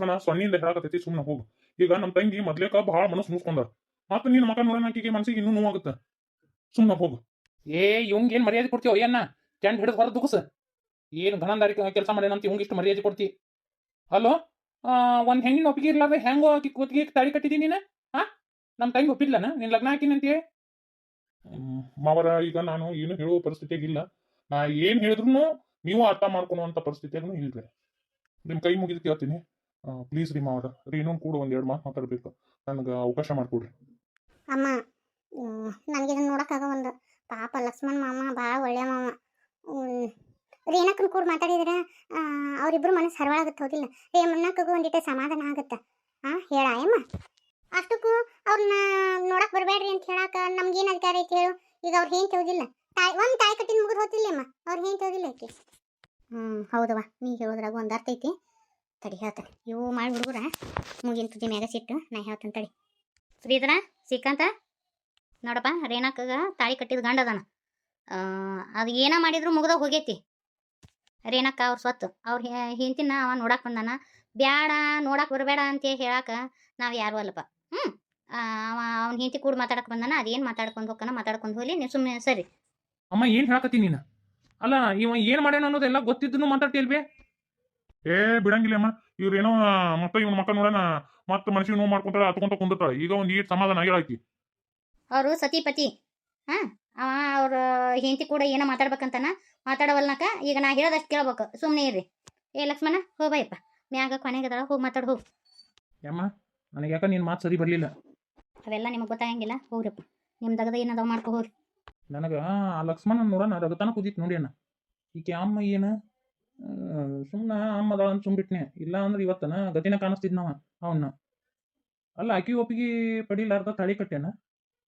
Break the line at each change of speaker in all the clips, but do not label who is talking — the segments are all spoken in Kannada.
ಲಕ್ಷ್ಮಣ ಸೊನ್ನಿಂದ ಹೇಳಕತ್ತೈತಿ ಸುಮ್ಮನೆ ಹೋಗು. ಈಗ ನಮ್ಮ ತಂಗಿ ಮೊದ್ಲೇಕ ಬಹಳ ಮನಸ್ಸು ಮುಸ್ಕೊಂಡಾರ ಮತ್ತೆ ನಿನ್ನ ಮಕ ನೋಡೋಣ ಆಕಿಗೆ ಮನಸ್ಸಿಗೆ ಇನ್ನೂ ನೋವಾಗುತ್ತೆ. ಸುಮ್ಮನೆ ಹೋಗು.
ಏ ಇವಂಗ್ ಏನ್ ಮರ್ಯಾದೆ ಕೊಡ್ತೀವ ಏನ ಚಂಡ್ ಹಿಡಿದು ಹೊರ ದುಗಸ. ಏನು ಘನಂದಾರಿ ಕೆಲಸ ಮಾಡ್ಯಾನಂತ ಇವಂಗ್ ಇಷ್ಟು ಮರ್ಯಾದೆ ಕೊಡ್ತಿ? ಹಲೋ? ಒಂದ್ ಹೆಣ್ಣಿನ ಒಪ್ಪಿಗೆ ಇರ್ಲಾರ್ದೆ ಹೆಂಗೋ ಆಕಿ ಕೂತ್ಗೆ ತಾಳಿ ಕಟ್ಟಿದೀನಿ ನೀನ? ಹಾ ನಮ್ ತಂಗಿ ಒಪ್ಪಿದ್ಲನ? ನಿನ್ ಲಗ್ನ ಹಾಕಿನಂತೀಯ
ಹ್ಮ್, ಮಾವರ ಈಗ ನಾನು ಏನು ಹೇಳುವ ಪರಿಸ್ಥಿತಿಯಾಗಿಲ್ಲ ನಾ ಏನ್ ಹೇಳಿದ್ರು ನೀವು ಅರ್ಥ ಮಾಡ್ಕೊಳುವಂತ ಪರಿಸ್ಥಿತಿಯಾಗೂ ಇಲ್ರಿ. ನಿಮ್ ಕೈ ಮುಗಿದು ಕೇಳ್ತೀನಿ. ಪ್ಲೀಸ್ ರೀ ಮಾವರ ಇನ್ನೊಂದು ಕೂಡ ಎರಡು ಮಾತು ಮಾತಾಡ್ಬೇಕು. ನನಗೆ ಅವಕಾಶ ಮಾಡಿಕೊಡ್ರಿ.
ಅಮ್ಮ ನನಗೆ ಇದನ್ನ ನೋಡೋಕ್ಕಾಗ ಒಂದು ಪಾಪ ಲಕ್ಷ್ಮಣ್ ಮಾಮ ಭಾಳ ಒಳ್ಳೆಯ ಮಾಮ. ರೇಣಕ್ಕನ್ ಕೂಡ ಮಾತಾಡಿದ್ರೆ? ಅವರಿಬ್ರು ಮನಸ್ಸು ಹರವಾಗುತ್ತೆ ರೇ ರೇಮಣ್ಣಕ್ಕಗೂ ಒಂದಿಟ್ಟು ಸಮಾಧಾನ ಆಗುತ್ತೆ. ಹಾಂ ಹೇಳ ಏಮ್ಮ ಅಷ್ಟಕ್ಕೂ ಅವ್ರನ್ನ ನೋಡಕ್ ಬರಬೇಡ್ರಿ ಅಂತ ಹೇಳಾಕ ನಮ್ಗೇನು ಅಧಿಕಾರ ಐತಿ ಹೇಳು. ಈಗ ಅವ್ರು ಏನ್ ಹೋಗಿಲ್ಲ ತಾಯಿ, ಒಂದು ತಾಯಿ ಕಟ್ಟಿನ ಮುಗಿದು ಹೋತಿಲ್ಲ ಅಮ್ಮ. ಅವ್ರು ಏನ್ ಹೋಗಿಲ್ಲ ಐತಿ ಹ್ಞೂ ಹೌದವ್ವ, ನೀ ಹೇಳೋದ್ರಾಗ ಒಂದು ಅರ್ಥ ಐತಿ. ತಡಿ ಹೇಳ್ತಾರೆ ಇವು ಮಾಡಿ ಹುಡುಗರ ಮುಗಿನ ತುದಿ ಮ್ಯಾಗ ಸಿಟ್ಟು ನಾ ಹೇಳ್ತೇನೆ ತಡಿ. ಶ್ರೀಧರ ಸಿಕ್ಕಂತ ನೋಡಪ್ಪ ರೇಣಕಗ ತಾಳಿ ಕಟ್ಟಿದ ಗಂಡ ಅದಾನ. ಅದು ಏನ ಮಾಡಿದ್ರು ಮುಗ್ದ ಹೋಗೈತಿ. ರೇಣಕ್ಕ ಅವ್ರ ಸ್ವತ್ತು. ಅವ್ರ ಹಿಂತಿನ ಅವ ನೋಡಕ್ ಬಂದಾನ. ಬ್ಯಾಡ ನೋಡಕ್ ಬರಬೇಡ ಅಂತ ಹೇಳಾಕ ನಾವ್ ಯಾರು ಅಲ್ಲಪ್ಪ. ಆ, ಅವ ಅವ್ನ ಹಿಂತಿ ಕೂಡ ಮಾತಾಡಕ್ ಬಂದಾನ ಅದೇನ್ ಮಾತಾಡ್ಕೊಂಡು ಹೋಗ್ಕನ ಮಾತಾಡ್ಕೊಂಡು ಹೋಗ್ಲಿ ನೀವು ಸುಮ್ಮನೆ ಸರಿ.
ಅಮ್ಮ ಏನ್ ಹೇಳಕತ್ತೀನಿ ನೀನ? ಅಲ್ಲ ಇವ ಏನ್ ಮಾಡ್ಯಾನ ಅನ್ನೋದೆಲ್ಲ ಗೊತ್ತಿದ್ದನು ಮಾತಾಡ್ತಿಲ್ವೇ
ಏ ಬಿಡಂಗಿಲ್ಲ ಅಮ್ಮ. ಇವ್ರೇನೋ ಮತ್ತೆ ಇವ್ನ ಮಕ್ಕ ನೋಡೋಣ ಮತ್ತ ಮನುಷ್ಯ ನೋವು ಮಾಡ್ಕೊಂತಾಳ ಅತ್ಕೊಂತ ಕುಂದಿರ್ತಾಳ. ಈಗ ಒಂದ್ ಈಟ್ ಸಮಾಧಾನ ಆಗಿಳಾಕಿ
ಅವರು ಸತಿಪತಿ ಹಾ ಅವ ಅವ್ರ ಹೆಂಡತಿ ಕೂಡ ಏನೋ ಮಾತಾಡ್ಬೇಕಂತಾನ ಮಾತಾಡವಲ್ನಕ ಈಗ ನಾ ಹೇಳೋದಷ್ಟು ಕೇಳ್ಬೇಕು. ಸುಮ್ಮನೆ ಇರ್ರಿ. ಏ ಲಕ್ಷ್ಮಣ ಹೋ ಬಾಯಪ್ಪ. ಮ್ಯಾಗ ಕೊನೆಗದಾಳ ಹೋಗಿ ಮಾತಾಡ್ ಹೋಗ್.
ಯಮ್ಮ ನನಗೆ ಯಾಕ ನಿನ್ ಮಾತು ಸರಿ ಬರ್ಲಿಲ್ಲ?
ಅವೆಲ್ಲ ನಿಮಗೆ ಗೊತ್ತಾಗಂಗಿಲ್ಲ ಹೋಗ್ರಪ್ಪ ನಿಮ್ಮ ದಗದ ಏನದಾವ ಮಾಡ್ಕೊ ಹೋಗ್ರಿ.
ನನಗ ಆ ಲಕ್ಷ್ಮಣ ನೋಡೋಣ ರಗತನ ಕುದೀತ್ ನೋಡಿ ಅಣ್ಣ. ಈಕೆ ಅಮ್ಮ ಏನ? ಸುಮ್ಮನೆ ಅಮ್ಮ ಸುಂಬಿಟ್ನೆ ಅಂತ ಸುಮ್ಬಿಟ್ನೆ. ಇಲ್ಲ ಅಂದ್ರೆ ಇವತ್ತನ ಗತಿನ ಕಾಣಿಸ್ತಿದ್ನವ ಅವನ್ನ ಅಲ್ಲ ಆಕಿ ಒಪ್ಪಿಗೆ ಪಡಿಲಾರ್ದ ತಾಳಿ ಕಟ್ಟೆನ?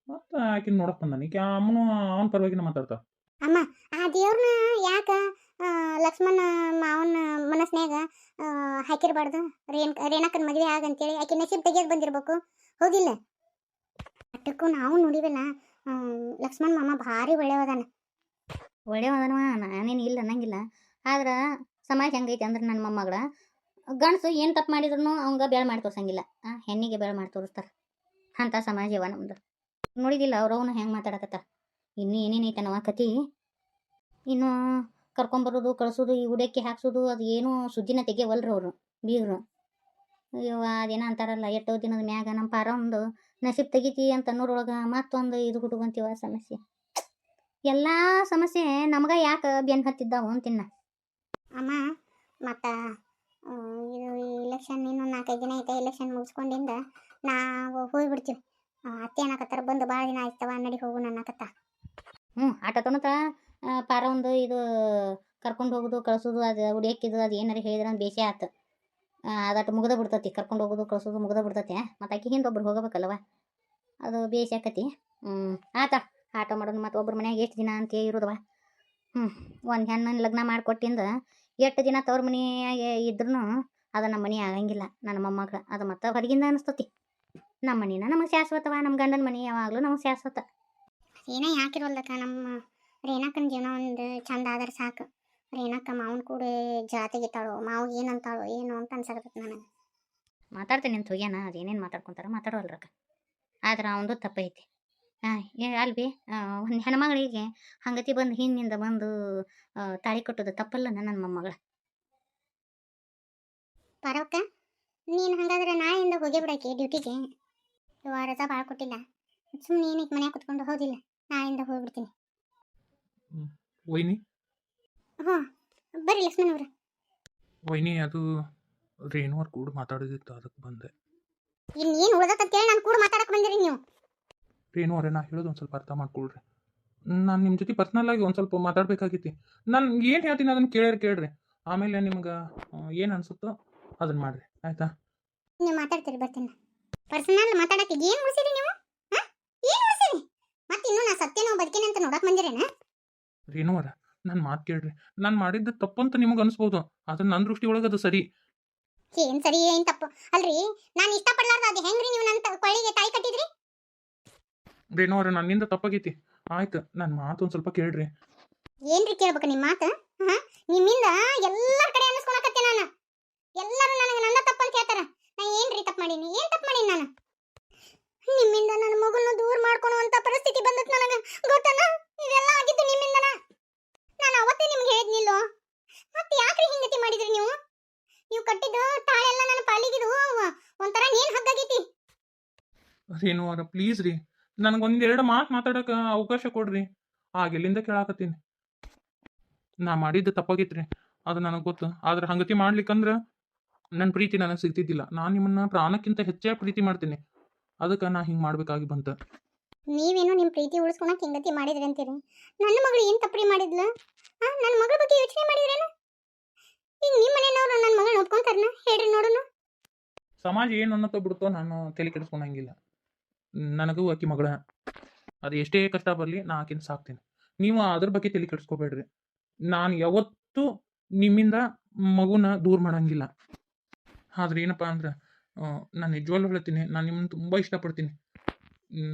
ಮತ್ತ ಆಕಿನ ನೋಡಕ್ ಬಂದಾನ. ಈಕೆ ಅಮ್ಮನು ಅವನ ಪರವಾಗಿನ ಮಾತಾಡ್ತಾ
ಅಮ್ಮ ಆ ದೇವ್ರನ್ನ ಯಾಕ ಲಕ್ಷ್ಮಣ ಮಾವನ ಮನಸ್ನ್ಯಾಗ ಹಾಕಿರ್ಬಾರ್ದು? ರೇಣ್ ರೇಣಕನ ಮದುವೆ ಆಗಂತೇಳಿ ಆಕೆ ನಸೀಬ್ ತೆಗಿಯೋದು ಬಂದಿರ್ಬೇಕು. ಹೋಗಿಲ್ಲ. ಅಟ್ಟಕ್ಕೂ ನಾವು ನೋಡಿವಲ್ಲ ಲಕ್ಷ್ಮಣ ಮಾಮ ಭಾರಿ ಒಳ್ಳೆಯವದಾನ ಒಳ್ಳೆಯವದನವ ನಾನೇನು ಇಲ್ಲ ಅನ್ನಂಗಿಲ್ಲ. ಆದ್ರೆ ಸಮಾಜ ಹೆಂಗೈತಿ ಅಂದ್ರೆ ನನ್ನ ಮೊಮ್ಮಗಳ, ಗಂಡಸು ಏನು ತಪ್ಪು ಮಾಡಿದ್ರು ಅವಂಗ ಬೇಳೆ ಮಾಡಿ ತೋರ್ಸಂಗಿಲ್ಲ. ಹೆಣ್ಣಿಗೆ ಬೇಳೆ ಮಾಡಿ ತೋರಿಸ್ತಾರೆ. ಅಂಥ ಸಮಾಜ ಇವ ನಮ್ದು. ನೋಡಿದಿಲ್ಲ ಅವ್ರವನು ಹೆಂಗೆ ಇನ್ನು ಇನ್ನೂ ಏನೇನೈತನವ ಕತಿ ಇನ್ನು ಕರ್ಕೊಂಬರೋದು, ಕಳ್ಸೋದು, ಈ ಉಡಕ್ಕೆ ಹಾಕ್ಸೋದು, ಅದು ಏನೂ ಸುದ್ದಿನ ತೆಗಿಯವಲ್ರಿ ಅವರು, ಬೀಗರು. ಅಯ್ಯೋ, ಅದೇನ ಅಂತಾರಲ್ಲ, ಎಷ್ಟೋ ದಿನದ ಮ್ಯಾಗ ನಮ್ಮ ಪಾರ ಒಂದು ನಸೀಬ್ ತೆಗಿತಿ ಅಂತ ಅನ್ನೋರೊಳಗೆ ಮತ್ತೊಂದು ಇದು ಹುಡುಗಂತೀವ ಸಮಸ್ಯೆ. ಎಲ್ಲ ಸಮಸ್ಯೆ ನಮಗ ಯಾಕೆ ಬೆನ್ ಹತ್ತಿದ್ದಾವು ಅಂತಿನ್ನ. ಅಮ್ಮ, ಮತ್ತು ಇದು ಇಲೆಕ್ಷನ್ ಇನ್ನೂ ನಾಲ್ಕೈದು ದಿನ ಐತೆ ಇಲೆಕ್ಷನ್ ಮುಗಿಸ್ಕೊಂಡಿಂದ ನಾವು ಹೋಗ್ಬಿಡ್ತೀವಿ. ಅತ್ತೆ ಅನ್ನಕತ್ತಾರ ಬಂದು ಭಾಳ ದಿನ ಆಯ್ತವ ನಡಿ ಹೋಗು ಅನ್ನಕತ್ತ. ಹ್ಞೂ ಆಟೋ ತನಕ ಪಾರ ಒಂದು ಇದು ಕರ್ಕೊಂಡು ಹೋಗೋದು, ಕಳಿಸೋದು, ಅದು ಉಡಿಯಕ್ಕಿದ್ದು ಅದು ಏನಾರು ಹೇಳಿದ್ರೆ ಅಂದ್ರೆ ಬೇಸೆ ಆಯ್ತು ಅದಟ್ಟು ಮುಗ್ದ ಬಿಡ್ತತಿ, ಕರ್ಕೊಂಡು ಹೋಗೋದು, ಕಳಿಸೋದು ಮುಗ್ದ ಬಿಡ್ತತಿ ಮತ್ತು ಆಕಿ ಹಿಂದೆ ಒಬ್ರು ಹೋಗಬೇಕಲ್ವ ಅದು ಬೇಸೆ ಆಕತಿ. ಹ್ಞೂ ಆತ, ಆಟೋ ಮಾಡೋದು ಮತ್ತು ಒಬ್ರು ಮನ್ಯಾಗ ಎಷ್ಟು ದಿನ ಅಂತ ಇರೋದವ. ಹ್ಞೂ ಒಂದು ಹೆಣ್ಣನ್ನು ಲಗ್ನ ಮಾಡಿಕೊಟ್ಟಿಂದ ಎಷ್ಟು ದಿನ ತವ್ರ ಮನೆಯಾಗೆ ಇದ್ರೂ ಅದು ನಮ್ಮ ಮನೆ ಆಗಂಗಿಲ್ಲ. ನನ್ನ ಮೊಮ್ಮಗಳು ಅದು ಮತ್ತೆ ಹೊರಗಿಂದ ಅನಿಸ್ತತಿ. ನಮ್ಮ ಮನೆನ ನಮಗೆ ಶಾಶ್ವತವ. ನಮ್ಮ ಗಂಡನ ಮನೆ ಯಾವಾಗಲೂ ನಮಗೆ ಶಾಶ್ವತ. ಏನೇ ಯಾಕಿರೋಲ್ಲಕ್ಕ ನಮ್ಮ ರೇಣಕ್ಕನ ಜೀವನ ಒಂದು ಚಂದ ಆದ್ರೆ ಸಾಕು. ರೇಣಕ್ಕ ಮಾವನ ಕೂಡ ಜಾತಿಗಿತ್ತಾಳೋ ಮಾವು ಏನಂತಾಳೋ ಏನು ಅಂತ ಅನ್ಸಕತ್ತ ನನಗೆ. ಮಾತಾಡ್ತೀನಿ ಅಂತ ಹೋಗ್ಯಾನ. ಅದೇನೇನು ಮಾತಾಡ್ಕೊಂತಾರ ಮಾತಾಡೋಲ್ರಕ್ಕ ಆದ್ರೆ ಅವಂದು ತಪ್ಪೈತಿ. ಅಲ್ವಿ ಒಂದು ಹೆಣ್ಮಗಳಿಗೆ ಹಂಗತಿ ಬಂದು ಹಿಂದಿಂದ ಬಂದು ತಾಳಿ ಕಟ್ಟೋದು ತಪ್ಪಲ್ಲ ನನ್ನ ಮೊಮ್ಮಗಳ. ಪರವಕ್ಕ ನೀನು ಹಂಗಾದ್ರೆ ನಾಳೆಯಿಂದ ಹೋಗಿ ಬಿಡಕ್ಕೆ ಡ್ಯೂಟಿಗೆ ಇವ ರಜಾ ಭಾಳ ಕೊಟ್ಟಿಲ್ಲ. ಸುಮ್ಮನೆ ಏನಕ್ಕೆ ಮನ್ಯಾಗ ಕುತ್ಕೊಂಡು ಹೋದಿಲ್ಲ. ನಾಳೆಯಿಂದ ಹೋಗ್ಬಿಡ್ತೀನಿ
ವೈನಿ?
ಹಾಂ ಬರ್ರಿ ಲಕ್ಷ್ಮಣ್ ಅವ್ರ
ವೈನಿ ಅದು ರೇಣುವರ್ ಕೂಡ ಮಾತಾಡೋದಿತ್ತು ಅದಕ್ಕೆ ಬಂದೆ.
ಇನ್ನೇನು ಉಳ್ದತ್ತಂತೇಳಿ ನಾನು ಕೂಡ ಮಾತಾಡಕ್ಕೆ ಬಂದಿರಿ ನೀವು.
ರೇಣುವರೇ ನಾ ಹೇಳೋದು ಒಂದು ಸ್ವಲ್ಪ ಅರ್ಥ ಮಾಡ್ಕೊಳ್ರಿ. ನಾನು ನಿಮ್ಮ ಜೊತೆ ಪರ್ಸ್ನಲ್ ಆಗಿ ಒಂದು ಸ್ವಲ್ಪ ಮಾತಾಡ್ಬೇಕಾಗಿತ್ತು. ನಾನು ಏನು ಹೇಳ್ತೀನಿ ಅದನ್ನು ಕೇಳ್ರಿ ಕೇಳ್ರಿ. ಆಮೇಲೆ ನಿಮ್ಗೆ ಏನು ಅನ್ಸುತ್ತೋ ಅದನ್ನ ಮಾಡ್ರಿ. ಆಯ್ತಾ?
ನೀವು ಮಾತಾಡ್ತೀರಿ ಬರ್ತೀನಿ ಪರ್ಸನಲ್ ಮಾತಾಡಕ್ಕೆ ಏನು ಮುಗಿಸಿರಿ ನೀವು? ಹಾಂ? ಏನು ಮುಗಿಸಿರಿ ಮತ್ತೆ ಇನ್ನೂ ನಾ ಸತ್ಯನೋ ಬದುಕಿನ ಅಂತ ನೋಡಕ್ ಬಂದಿರೇನ?
ರೇಣುವರ ನನ್ನ ಮಾತು ಕೇಳ್ರಿ. ನಾನು ಮಾಡಿದ್ದ ತಪ್ಪಂತ ನಿಮಗೆ ಅನಿಸ್ಬೋದು. ಅದು ನನ್ನ ದೃಷ್ಟಿ ಒಳಗೆ ಅದು ಸರಿ.
ಏನು ಸರಿ ಏನು ತಪ್ಪು? ಅಲ್ರಿ ನಾನು ಇಷ್ಟಪಡ್ಲಾರ್ದ ಅದು ಹೆಂಗ್ರಿ ನೀವು ನನ್ನ ಕೊಳ್ಳಿಗೆ ತಾಯಿ ಕಟ್ಟಿದ್ರಿ?
ರೇಣುವರ ನನ್ನಿಂದ ತಪ್ಪಾಗೈತಿ. ಆಯ್ತು ನನ್ನ ಮಾತು ಒಂದು ಸ್ವಲ್ಪ ಕೇಳ್ರಿ.
ಏನ್ರಿ ಕೇಳ್ಬೇಕು ನಿಮ್ಮ ಮಾತು? ಹಾ ನಿಮ್ಮಿಂದ ಎಲ್ಲರ ಕಡೆ ಅನ್ನಿಸ್ಕೊಳಕತ್ತೆ ನಾನು. ಎಲ್ಲರೂ ನನಗೆ ನನ್ನ ತಪ್ಪು ಅಂತ ಹೇಳ್ತಾರ. ನಾ ಏನ್ರಿ ತಪ್ಪು ಮಾಡೀನಿ? ಏನ್ ತಪ್ಪು ಮಾಡೀನಿ ನಾನು? ನಿಮ್ಮಿಂದ ನನ್ನ ಮಗನ ದೂರ ಮಾಡ್ಕೊಳ್ಳುವಂತ ಪರಿಸ್ಥಿತಿ ಬಂದತ್ ನನಗೆ. ಗೊತ್ತನ? ಇದೆಲ್ಲ ಆಗಿದ್ದು ನಿಮ್ಮಿಂದನ? ನಾನು ಅವತ್ತೇ ನಿಮ್ಗೆ ಹೇಳಿದ್ನಿಲ್ಲೋ ಮತ್ತೆ ಯಾಕ್ರಿ ಹಿಂಗತಿ ಮಾಡಿದ್ರಿ ನೀವು? ನೀವು ಕಟ್ಟಿದ್ದು ತಾಳೆಲ್ಲ ನನ್ನ ಪಾಲಿಗಿದು. ಒಂಥರ ನೀನ್ ಹಗ್ಗಾಗೈತಿ?
ರೇಣು ಅವ್ರ ಪ್ಲೀಸ್ ರೀ. ನನಗೊಂದೆರಡು ಮಾತು ಮಾತಾಡಕ ಅವಕಾಶ ಕೊಡ್ರಿ. ಆಗೆಲ್ಲಿಂದ ಕೇಳಾಕತ್ತೀನಿ? ನಾ ಮಾಡಿದ್ದು ತಪ್ಪಾಗಿತ್ರಿ. ಅದು ನನಗೆ ಗೊತ್ತು. ಆದ್ರೆ ಹಂಗತಿ ಮಾಡ್ಲಿಕ್ಕಂದ್ರೆ ನನ್ನ ಪ್ರೀತಿ ನನಗೆ ಸಿಗ್ತಿದ್ದಿಲ್ಲ. ನಾನು ನಿಮ್ಮನ್ನ ಪ್ರಾಣಕ್ಕಿಂತ ಹೆಚ್ಚಾಗಿ ಪ್ರೀತಿ ಮಾಡ್ತೀನಿ. ಅದಕ್ಕೆ ನಾ ಹಿಂಗೆ ಮಾಡ್ಬೇಕಾಗಿ ಬಂತ.
ನೀವೇನೋ ನಿಮ್ಮ ಪ್ರೀತಿ ಉಳಿಸ್ಕೊಳಕ್ ಹಿಂಗತಿ ಮಾಡಿದ್ರಿ ಅಂತೀರಿ. ನನ್ನ ಮಗಳು ಏನು ತಪ್ಪಿ ಮಾಡಿದ್ಲು? ನನ್ನ ಮಗಳ ಬಗ್ಗೆ ಯೋಚನೆ ಮಾಡಿದ್ರೇನು? ಈಗ ನಿಮ್ಮ ಮನೆಯವರು ನನ್ನ ಮಗಳನ್ನ ಒಪ್ಕೊಂತಾರನ ಹೇಳ್ರಿ ನೋಡೋಣ
ಸಮಾಜ ಏನು ಅನ್ನತ್ತೋ ಬಿಡ್ತೋ ನಾನು ತಲೆ ಕೆಡಿಸ್ಕೊಳಂಗಿಲ್ಲ ನನಗೂ ಆಕಿ ಮಗಳ. ಅದು ಎಷ್ಟೇ ಕಷ್ಟ ಬರಲಿ ನಾ ಆಕಿನ ಸಾಕ್ತೀನಿ. ನೀವು ಅದ್ರ ಬಗ್ಗೆ ತಲೆ ಕೆಡಿಸ್ಕೋಬೇಡ್ರಿ. ನಾನು ಯಾವತ್ತೂ ನಿಮ್ಮಿಂದ ಮಗುನ ದೂರ ಮಾಡಂಗಿಲ್ಲ. ಆದ್ರೆ ಏನಪ್ಪ ಅಂದ್ರೆ ನಾನು ನಿಜವಾಗ್ಲೂ ಹೇಳ್ತೀನಿ, ನಾನು ನಿಮ್ಮನ್ನು ತುಂಬ ಇಷ್ಟಪಡ್ತೀನಿ.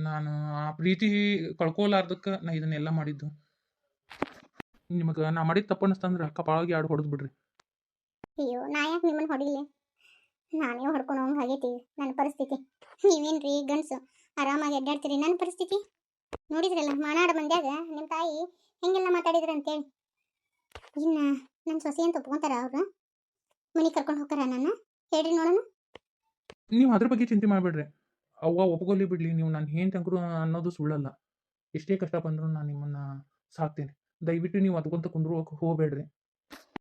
ನಾನು ಆ ಪ್ರೀತಿ ಕಳ್ಕೊಲಾರ್ದಕ್ಕೆ ನಾ ಇದನ್ನೆಲ್ಲ ಮಾಡಿದ್ದು. ನಿಮಗೆ ನಾ ಮಾಡಿದ ತಪ್ಪು ಅನ್ನಿಸ್ತಂದ್ರೆ ಕಪಾಳಾಗಿ ಆಡು ಹೊಡೆದು ಬಿಡ್ರಿ.
ಅಯ್ಯೋ, ನಾ ಯಾಕೆ ನಿಮ್ಮನ್ನ ಹೊಡಿಲಿ? ನಾನೇ ಹೊಡ್ಕೊಂಡು ಹೋಗಿ ಆಗೈತಿ ನನ್ನ ಪರಿಸ್ಥಿತಿ. ನೀವೇನ್ರಿ ಗಂಡಸು? ಆರಾಮಾಗಿ ಅಡ್ಡಾಡ್ತೀರಿ. ನನ್ನ ಪರಿಸ್ಥಿತಿ? ನೋಡಿದ್ರಲ್ಲ, ಮಾನಾಡ ಮಂದ್ಯಾಗ ನಿಮ್ಮ ತಾಯಿ ಹೆಂಗೆಲ್ಲ ಮಾತಾಡಿದ್ರ ಅಂತೇಳಿ. ಇನ್ನ ನನ್ನ ಸೊಸೆ ಅಂತ ಒಪ್ಕೊಂತಾರ ಅವ್ರು? ಮನೆ ಕರ್ಕೊಂಡು ಹೋಗ್ತಾರ ನನ್ನ? ಹೇಳ್ರಿ ನೋಡೋಣ.
ನೀವು ಅದ್ರ ಬಗ್ಗೆ ಚಿಂತೆ ಮಾಡಬೇಡ್ರಿ. ಅವ್ವ ಒಪ್ಕೊಲಿ ಬಿಡ್ಲಿ, ನೀವು ನಾನು ಏನು ತಂಕರು ಅನ್ನೋದು ಸುಳ್ಳಲ್ಲ. ಎಷ್ಟೇ ಕಷ್ಟ ಬಂದರೂ ನಾನು ನಿಮ್ಮನ್ನ ಸಾಕ್ತೀನಿ. ದಯವಿಟ್ಟು ನೀವು ಅದಕ್ಕಂತ ಕುಂದ್ರು ಹೋಗ್ಬೇಡ್ರಿ.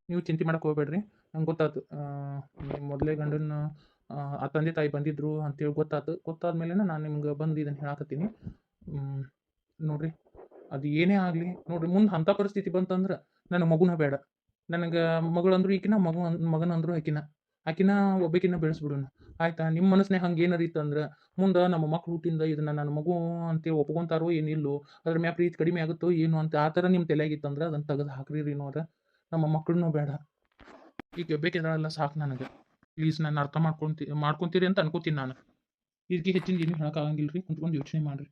ನೀವು ಚಿಂತೆ ಮಾಡಕ್ಕೆ ಹೋಗ್ಬೇಡ್ರಿ. ನಂಗೆ ಗೊತ್ತಾಯ್ತು ಮೊದಲೇ ಗಂಡನ ಆ, ತಂದೆ ತಾಯಿ ಬಂದಿದ್ರು ಅಂತೇಳಿ ಗೊತ್ತಾತು. ಗೊತ್ತಾದ್ಮೇಲೆ ನಾನು ನಿಮ್ಗೆ ಬಂದು ಇದನ್ನು ಹೇಳಾಕತ್ತೀನಿ. ನೋಡಿರಿ ಅದು ಏನೇ ಆಗಲಿ ನೋಡ್ರಿ ಮುಂದೆ ಅಂಥ ಪರಿಸ್ಥಿತಿ ಬಂತಂದ್ರೆ ನನ್ನ ಮಗುನ ಬೇಡ. ನನಗೆ ಮಗಳಂದ್ರು ಈಕಿನ ಮಗು ಮಗನ ಅಂದ್ರು ಆಕಿನ. ಆಕಿನ ಒಬ್ಬಕಿನ ಬೆಳೆಸ್ಬಿಡೋಣ. ಆಯ್ತಾ? ನಿಮ್ಮ ಮನಸ್ಸಿನಾಗ ಹಂಗೆ ಏನಾರು ಇತ್ತಂದ್ರೆ ಮುಂದೆ ನಮ್ಮ ಮಕ್ಳು ಹುಟ್ಟಿಂದ ಇದನ್ನ ನನ್ನ ಮಗು ಅಂತೇಳಿ ಒಪ್ಕೊಂತಾರೋ ಏನಿಲ್ಲೋ ಅದ್ರ ಮ್ಯಾಗ ಪ್ರೀತಿ ಕಡಿಮೆ ಆಗುತ್ತೋ ಏನು ಅಂತ ಆ ಥರ ನಿಮ್ಮ ತಲೆಯಾಗಿತ್ತಂದ್ರೆ ಅದನ್ನು ತೆಗೆದು ಹಾಕ್ರಿ ರೀ ನೋಡ್ರ. ನಮ್ಮ ಮಕ್ಕಳನ್ನೂ ಬೇಡ. ಈಗ ಬೇಕಿದ್ರಲ್ಲ ಸಾಕು ನನಗೆ. ಪ್ಲೀಸ್ ನಾನು ಅರ್ಥ ಮಾಡ್ಕೊಂತಿ, ಮಾಡ್ಕೊಂತೀರಿ ಅಂತ ಅನ್ಕೋತೀನಿ ನಾನು. ಇದಕ್ಕೆ ಹೆಚ್ಚಿನ ಏನು ಹೇಳೋಕ್ಕಾಗಂಗಿಲ್ಲ ರೀ ಕುಂತ್ಕೊಂಡು ಯೋಚನೆ ಮಾಡಿರಿ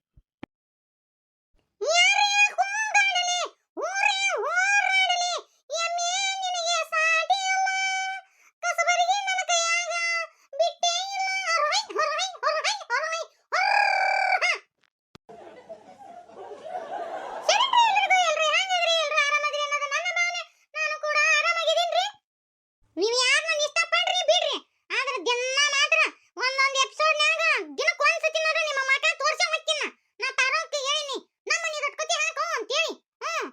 ನೀವು ಯಾರನ್ನ ಇಷ್ಟಪಡ್ರಿ ಬಿಡ್ರಿ ಆದ್ರೆ ದಿನ ಮಾತ್ರ ಒಂದೊಂದು ಎಪಿಸೋಡ್ನ್ಯಾಗ ದಿನಕ್ಕೆ ಒಂದ್ಸತಿ ನೋಡ್ರಿ ನಿಮ್ಮ ಮಕ ತೋರ್ಸೇ ಮತ್ತಿನ ನಾ ತಾರೋಕ್ಕೆ ಹೇಳಿನಿ ನಮ್ಮ ಮನೆ ಕಟ್ಕೋತಿ ಹಾಕೋ ಅಂತೇಳಿ ಹ್ಮ್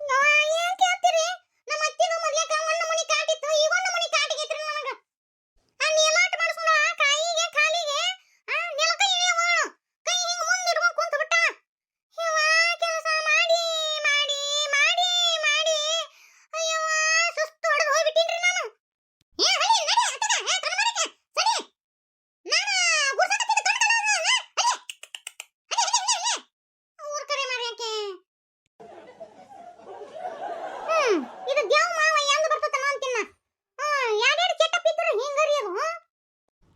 ನಾವ್ ಏನ್ ಕೇಳ್ತೀರಿ ನಮ್ಮ ಅತ್ತಿಗೂ ಮೊದ್ಲೇಕ ಒಂದ್ ನಮೂನಿ ಕಾಟಿತ್ತು ಈಗ ಒಂದ್ ನಮೂನಿ ಕಾಟಿಗೈತ್ರಿ ನನಗ ಆ ನೀಲಾಟ ಮಾಡಿಸ್ಕೊಂಡ ಆ ಕಾಯಿಗೆ ಕಾಲಿಗೆ ಆ ನೆಲಕ ಇಳಿಯೋಳು ಕೈ ಹಿಂಗ್ ಮುಂದ್ ಇಟ್ಕೊಂಡ್ ಕುಂತ ಬಿಟ್ಟ ಇವ ಕೆಲಸ ಮಾಡಿ ಮಾಡಿ ಮಾಡಿ ಮಾಡಿ ಅಯ್ಯವ್ವ ಸುಸ್ತು ಹೊಡೆದು ಹೋಗ್ಬಿಟ್ಟಿನ್ರಿ ನಾನು ಏ ಹಳಿ ನಡಿ ಅತ್ತಗ ಏ ಕರ್ಮರಕ್ಕೆ ಸರಿ ನಾನು ಗುರ್ಸಕತ್ತಿದ್ದ ಕಣ್ಕಲ್ಲ ಅವ್ನ, ಹಳಿ ಹಳಿ ಹಳಿ ಹಳಿ ಊರ್ ಕರೆ ಮಾಡಿ ಯಾಕೆ ಹ್ಮ್ ಇದು ದೇವ್ ಮಾವ ಹೆಂಗ್ ಬರ್ತತನ ಅಂತಿನ್ನ ಹ್ಮ್ ಯಾಡ್ಯಾಡ್ ಕೆಟ್ಟ ಇದ್ರು ಹಿಂಗರಿ ಅದು ಹ್ಮ್?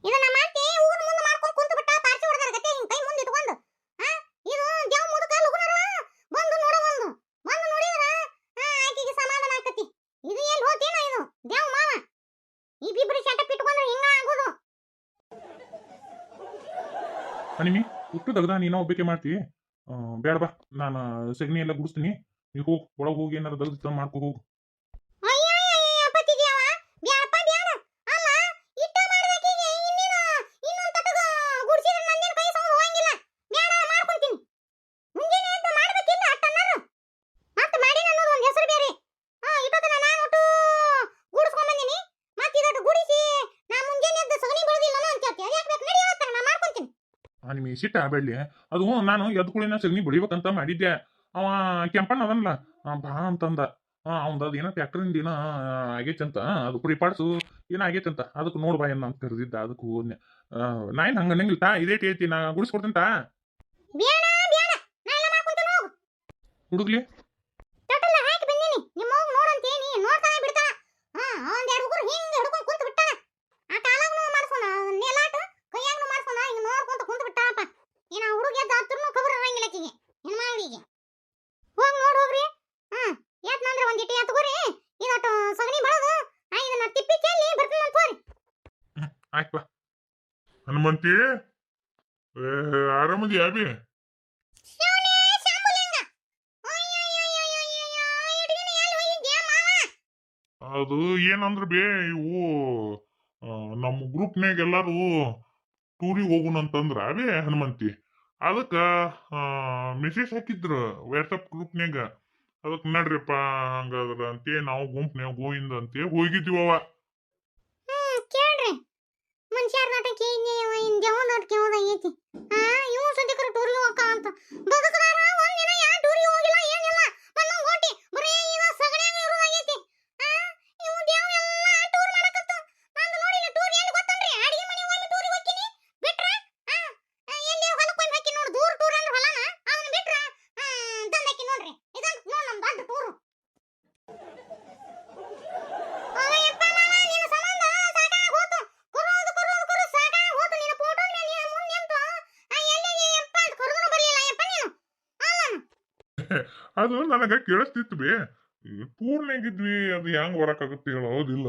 ಇದನ್ನ ಮಾತಿ ಊರ್ ಮುಂದೆ ಮಾಡ್ಕೊಂಡ್ ಕುಂತ ಬಿಟ್ಟ ಪಾರ್ಸಿ ಹೊಡೆದಾರ ಗತೆ ಹಿಂಗ್ ಕೈ ಮುಂದೆ ಇಟ್ಕೊಂಡು ಆ ಇದು ದೇವ್ ಮುದುಕ ಲಗುನರ ಬಂದು ನೋಡವಲ್ದು ಬಂದು ನೋಡಿದ್ರ ಆ ಆಕಿಗೆ ಸಮಾಧಾನ ಆಕತಿ ಇದು ಎಲ್ಲಿ ಹೋತೇನ ಇದು ದೇವ್ ಮಾವ ಇಬ್ಬಿಬ್ರು ಸೆಟಪ್ ಇಟ್ಕೊಂಡ್ರೆ ಹಿಂಗ ಆಗೋದು
ಹನಿಮಿ ಹುಟ್ಟು ತೆಗ್ದ ನೀನ ಒಬ್ಬಕ್ಕೆ ಮಾಡ್ತೀವಿ. ಬೇಡ ಬಾ, ನಾನು ಸಗಣಿ ಎಲ್ಲ ಗುಡಿಸ್ತೀನಿ. ನೀವು ಹೋಗಿ, ಒಳಗೆ ಹೋಗಿ ಏನಾರು ತೆಗ್ದು ಮಾಡ್ಕೊ ಹೋಗು
ಅಯ್ಯಯ್ಯಯ್ಯ ಪತಿ ದೇವ ಬ್ಯಾಡಪ್ಪ ಬ್ಯಾಡ ಅಲ್ಲ ಇಟ್ಟ ಮಾಡಿದಾಕಿಗೆ ಇನ್ನೇನು ಇನ್ನೊಂದ್ ತಟಗ ಗುಡ್ಸಿದ್ರೆ ನಂದೇನು ಕೈ ಸೌಂಡ್ ಹೋಗಂಗಿಲ್ಲ ಬ್ಯಾಡ ನಾ ಮಾಡ್ಕೊಂತೀನಿ ಮುಂಜಾನೆ ಎದ್ದು ಮಾಡ್ಬೇಕಿಲ್ಲ ಅಟ್ಟನ್ನಾರು ಮತ್ತೆ ಮಾಡಿ ಅನ್ನೋದು ಒಂದು ಹೆಸರು ಬೇರೆ ಹಾ ಇಟ್ಟತನ ನಾನು ಒಟ್ಟು ಗುಡಿಸ್ಕೊಂಡ್ ಬಂದೀನಿ ಮತ್ತೆ ಇದಟ್ಟು ಗುಡಿಸಿ ನಾ ಮುಂಜಾನೆ ಎದ್ದು ಸಗಣಿ ಬೆಳೆದಿಲ್ಲ ಅಂತ ಹೇಳ್ತಿ ಅದು ಯಾಕೆ ಬೇಕು ನಡಿ ಇವತ್ತ ನಾ ಮಾಡ್ಕೊಂತೀನಿ
ಹನಿಮಿ ಸಿಟ್ಟ ಬೆಳ್ಳಿ ಅದು ನಾನು ಎದ್ ಕುಳಿನ ಸಗಣಿ ಬಡಿಬೇಕಂತ ಮಾಡಿದ್ದೆ. ಅವ ಕೆಂಪಣ್ಣ ಅದನ್ಲ ಬಾ ಅಂತಂದ. ಅವಂದ ಅದೇನ ಟ್ಯಾಕ್ಟರಿಂದ ಏನೋ ಆಗೈತಂತ. ಅದು ಕುರಿ ಪಾಡ್ಸು ಏನೋ ಆಗೈತಂತ. ಅದಕ್ಕೆ ನೋಡ್ ಬಾ ಏನ ಅಂತ ಕರೆದಿದ್ದ. ಅದಕ್ಕೆ ಹೋದ್ನೆ. ನಾ ಏನು ಹಂಗ ಅನ್ನಂಗಿಲ್ಲ ತಾ ಇದೇ ಐತಿ ನಾ ಗುಡಿಸ್ಕೊಡ್ತೀನಿ ತಾ. ಹುಡುಗ್ಲಿ
ತೊಟ್ಟಲ್ಲ ಹಾಕಿ ಬಂದೀನಿ ನಿಮ್ಮ ಹೋಗಿ ನೋಡಂತೇನಿ ನೋಡ್ತಾನೆ ಬಿಡ್ತಾ ಹಾ ಒಂದ್ ಎರಡು ಹುಡುಗರು ಹಿಂಗ್ ಹಿಡ್ಕೊಂಡ್ ಕುಂತ ಬಿಟ್ಟ ಆ ಕಾಲಾಗ್ನು ಮಾಡ್ಸೋಣ ನೆಲಾಟ ಕೈಯಾಗ್ನು ಮಾಡ್ಸೋಣ ಹಿಂಗ್ ನೋಡ್ಕೊಂತ ಕುಂತ ಬಿಟ್ಟಪ್ಪ ಏನ ಹುಡುಗ ಎದ್ದ ಹತ್ರನು ಖಬರ್ ಇರಂಗಿಲ್ಲ ಆಕಿಗೆ ಹೆಣ್ಮಾವಳಿಗೆ ಹೋಗ್ ನೋಡ್ ಹೋಗ್ರಿ ಹಾ ಎತ್ ನಂದ್ರೆ ಒಂದ್ ಇಟ್ಟು ಎತ್ಕೋರಿ ಇದಟ್ಟು ಸಗಣಿ ಬಳದು ನಾ ಇದನ್ನ ತಿಪ್ಪಿ ಚೆಲ್ಲಿ ಬರ್ತೀನಿ ಅಂತ ಹೋರಿ
ಹನುಮಂತಿ? ಏ, ಅಭಿ? ಅದು ಏನಂದ್ರ ಬೇ ಇವು ನಮ್ಮ ಗ್ರೂಪ್ನಾಗ ಎಲ್ಲಾರು ಟೂರಿಗೆ ಹೋಗುಣ ಅಂತಂದ್ರ ಬೇ ಹನುಮಂತಿ ಅದಕ್ಕ ಮೆಸೇಜ್ ಹಾಕಿದ್ರು ವಾಟ್ಸಪ್ ಗ್ರೂಪ್ನ್ಯಾಗ ಅದಕ್ಕೆ ನಡ್ರಿಪ್ಪ ಹಂಗಾದ್ರ ಅಂತೇ ನಾವು ಗುಂಪ್ನ್ಯಾಗ ಗೋವಿಂದ ಅಂತೇ ಹೋಗಿದ್ದೀವವ
ಮನುಷ್ಯರ ನಾಟಕ ದೇವನ ನಾಟಕ ಐತಿ? ಹಾ ಇವು ಸದ್ಯಕರ ಟೂರಿಗೆ ಹೋಗ ಅಂತ. ಬದುಕದಾರ ಒಂದಿನ ಯಾ ಟೂರಿಗೆ ಹೋಗಿಲ್ಲ ಏನಿಲ್ಲ ಮಣ್ಣು ಗೋಟಿ ಬರೇ ಇವ ಸಗಡ್ಯಾಗ ಇರೋದಾಗೈತಿ ಹಾ ಇವು ದೇವ ಎಲ್ಲ ಟೂರ್ ಮಾಡಕತ್ತ ನಂದು ನೋಡಿಲ್ಲ ಟೂರ್ ಎಲ್ಲಿ ಗೊತ್ತನ್ರಿ ಅಡಿಗೆ ಮನೆ ಒಮ್ಮೆ ಟೂರಿಗೆ ಹೋಗ್ತೀನಿ ಬಿಟ್ರ ಹಾ ಎಲ್ಲಿ ಹೊಲಕ್ಕೆ ಒಮ್ಮೆ ಹಾಕಿ ನೋಡಿ ದೂರ ಟೂರ್ ಅಂದ್ರೆ ಹೊಲನ ಅದನ್ನ ಬಿಟ್ರ ದಂಡ ಹಾಕಿ ನೋಡ್ರಿ ಇದಂತ ನೋಡ್ ನಮ್ ದೊಡ್ಡ ಟೂರು ಅಯ್ಯಪ್ಪ ಮಾವ ನಿನ್ನ ಸಂಬಂಧ ಸಾಕಾಗ್ ಹೋತು ಕುರುದು ಕುರುದು ಕುರು ಸಾಕಾಗ್ ಹೋತು ನಿನ್ನ ಫೋಟೋ ಮೇಲೆ ಮುಂದೆ ನಿಂತು ಆ ಎಲ್ಲಿಗೆ ಯಪ್ಪ ಅಂತ ಕರೆದ್ರು ಬರ್ಲಿಲ್ಲ ಯಪ್ಪ ನೀನು
ಅದು ನನಗೆ ಕೇಳಿಸ್ತಿತ್ತು ಬೇ. ಪೂರ್ಣಗಿದ್ವಿ ಅದು ಹೆಂಗ್ ಬರಕಾಗತ್ತೆ ಹೇಳ ಹೌದಿಲ್ಲ